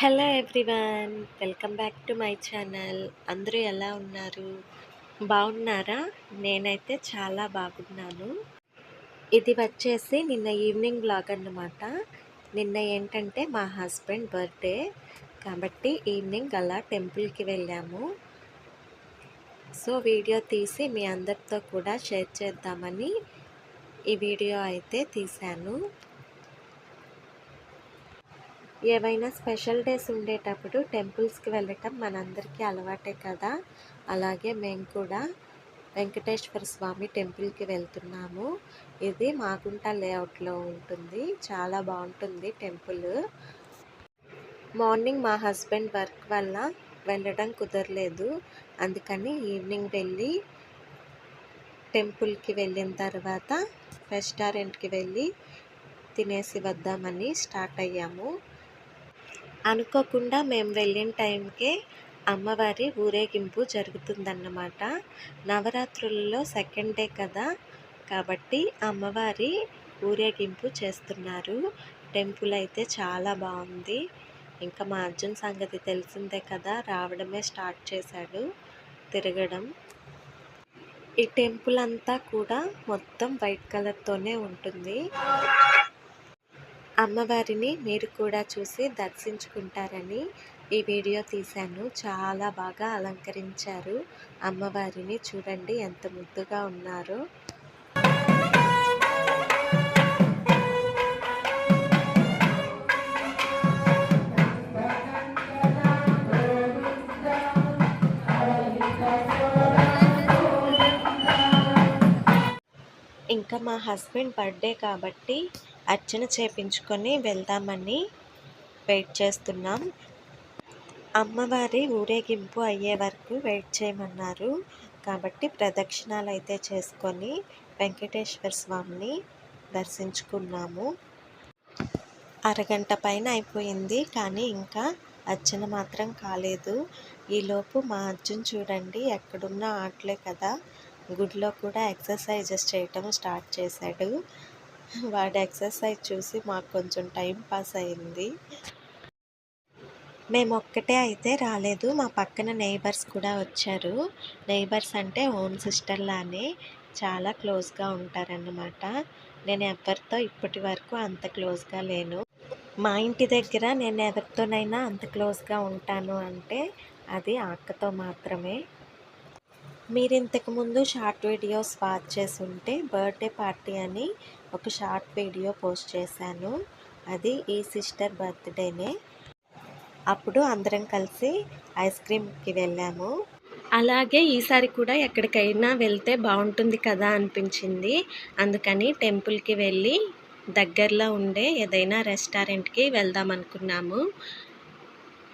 Hello everyone welcome back to my channel. అందరూ ఎలా ఉన్నారు? బాగున్నారా? నేనైతే చాలా బాగున్నాను. ఇది వచ్చేసి నిన్న ఈవినింగ్ బ్లాగ్ అన్నమాట. నిన్న ఏంటంటే మా హస్బెండ్ బర్త్డే. కాబట్టి ఈవినింగ్ అలా టెంపుల్కి వెళ్ళాము. సో వీడియో తీసి మీ అందరితో కూడా షేర్ చేద్దామని ఈ వీడియో అయితే తీశాను. ఏవైనా స్పెషల్ డేస్ ఉండేటప్పుడు టెంపుల్స్కి వెళ్ళటం మనందరికీ అలవాటే కదా. అలాగే మేము కూడా వెంకటేశ్వర స్వామి టెంపుల్కి వెళ్తున్నాము. ఇది మాగుంట లేఅవుట్లో ఉంటుంది. చాలా బాగుంటుంది టెంపుల్. మార్నింగ్ మా హస్బెండ్ వర్క్ వల్ల వెళ్ళడం కుదరలేదు. అందుకని ఈవినింగ్ వెళ్ళి టెంపుల్కి వెళ్ళిన తర్వాత రెస్టారెంట్కి వెళ్ళి తినేసి వద్దామని స్టార్ట్ అయ్యాము. అనుకోకుండా మేము వెళ్ళిన టైంకే అమ్మవారి ఊరేగింపు జరుగుతుందన్నమాట. నవరాత్రులలో సెకండ్ డే కదా కాబట్టి అమ్మవారి ఊరేగింపు చేస్తున్నారు. టెంపుల్ అయితే చాలా బాగుంది. ఇంకా మా అర్జున్ సంగతి తెలిసిందే కదా రావడమే స్టార్ట్ చేశాడు తిరగడం. ఈ టెంపుల్ అంతా కూడా మొత్తం వైట్ కలర్తోనే ఉంటుంది. అమ్మవారిని మీరు కూడా చూసి దర్శించుకుంటారని ఈ వీడియో తీశాను. చాలా బాగా అలంకరించారు. అమ్మవారిని చూడండి ఎంత ముద్దుగా ఉన్నారో. ఇంకా మా హస్బెండ్ బర్త్డే కాబట్టి అర్చన చేపించుకొని వెళ్దామని వెయిట్ చేస్తున్నాం. అమ్మవారి ఊరేగింపు అయ్యే వరకు వెయిట్ చేయమన్నారు. కాబట్టి ప్రదక్షిణాలు అయితే చేసుకొని వెంకటేశ్వర స్వామిని దర్శించుకున్నాము. అరగంట పైన అయిపోయింది కానీ ఇంకా అర్చన మాత్రం కాలేదు. ఈలోపు మా అర్జున్ చూడండి ఎక్కడున్నా ఆటలే కదా. గుడిలో కూడా ఎక్సర్సైజెస్ చేయటం స్టార్ట్ చేశాడు. వాడి ఎక్సర్సైజ్ చూసి మాకు కొంచెం టైం పాస్ అయింది. మేము ఒక్కటే అయితే రాలేదు. మా పక్కన నైబర్స్ కూడా వచ్చారు. నైబర్స్ అంటే ఓన్ సిస్టర్లానే చాలా క్లోజ్గా ఉంటారన్నమాట. నేను ఎవరితో ఇప్పటి వరకు అంత క్లోజ్గా లేను. మా ఇంటి దగ్గర నేను ఎవరితోనైనా అంత క్లోజ్గా ఉంటాను అంటే అది అక్కతో మాత్రమే. మీరు ఇంతకుముందు షార్ట్ వీడియోస్ వాచ్ చేసి ఉంటే బర్త్డే పార్టీ అని ఒక షార్ట్ వీడియో పోస్ట్ చేశాను. అది ఈ సిస్టర్ బర్త్డేనే. అప్పుడు అందరం కలిసి ఐస్ క్రీమ్కి వెళ్ళాము. అలాగే ఈసారి కూడా ఎక్కడికైనా వెళ్తే బాగుంటుంది కదా అనిపించింది. అందుకని టెంపుల్కి వెళ్ళి దగ్గరలో ఉండే ఏదైనా రెస్టారెంట్కి వెళ్దాం అనుకున్నాము.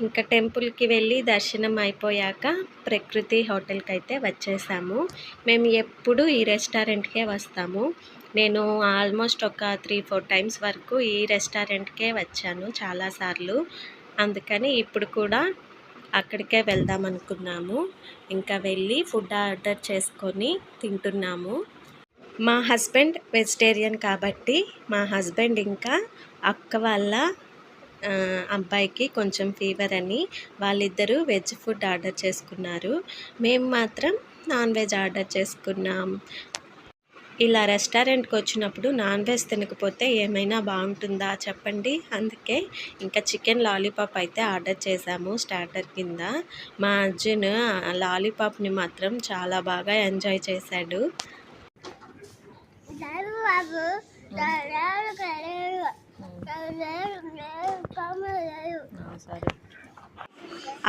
ఇంకా టెంపుల్కి వెళ్ళి దర్శనం అయిపోయాక ప్రకృతి హోటల్కి అయితే వచ్చేసాము. మేము ఎప్పుడు ఈ రెస్టారెంట్కే వస్తాము. నేను ఆల్మోస్ట్ ఒక త్రీ ఫోర్ టైమ్స్ వరకు ఈ రెస్టారెంట్కే వచ్చాను చాలాసార్లు అందుకని ఇప్పుడు కూడా అక్కడికే వెళ్దాం అనుకున్నాము. ఇంకా వెళ్ళి ఫుడ్ ఆర్డర్ చేసుకొని తింటున్నాము. మా హస్బెండ్ వెజిటేరియన్ కాబట్టి మా హస్బెండ్ ఇంకా అక్క వాళ్ళ అబ్బాయికి కొంచెం ఫీవర్ అని వాళ్ళిద్దరూ వెజ్ ఫుడ్ ఆర్డర్ చేసుకున్నారు. మేము మాత్రం నాన్ వెజ్ ఆర్డర్ చేసుకున్నాం. ఇలా రెస్టారెంట్కి వచ్చినప్పుడు నాన్ వెజ్ తినకపోతే ఏమైనా బాగుంటుందా చెప్పండి. అందుకే ఇంకా చికెన్ లాలీపాప్ అయితే ఆర్డర్ చేశాము స్టార్టర్ కింద. మా అర్జున్ లాలీపాప్ని మాత్రం చాలా బాగా ఎంజాయ్ చేశాడు.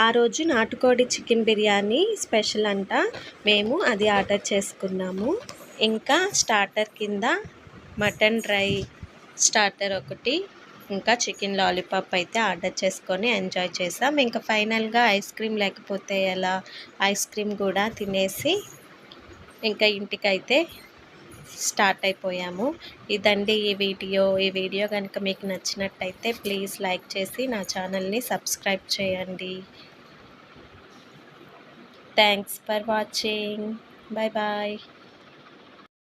ఆ రోజు నాటుకోడి చికెన్ బిర్యానీ స్పెషల్ అంట. మేము అది ఆర్డర్ చేసుకున్నాము. ఇంకా స్టార్టర్ కింద మటన్ డ్రై స్టార్టర్ ఒకటి ఇంకా చికెన్ లాలీపాప్ అయితే ఆర్డర్ చేసుకొని ఎంజాయ్ చేసాం. ఇంకా ఫైనల్గా ఐస్ క్రీమ్ లేకపోతే ఎలా ఐస్ క్రీమ్ కూడా తినేసి ఇంకా ఇంటికైతే స్టార్ట్ అయిపోయాము. ఇదండి ఈ వీడియో. ఈ వీడియో కనుక మీకు నచ్చినట్టయితే ప్లీజ్ లైక్ చేసి నా ఛానల్ని సబ్స్క్రైబ్ చేయండి. Thanks for watching. Bye bye.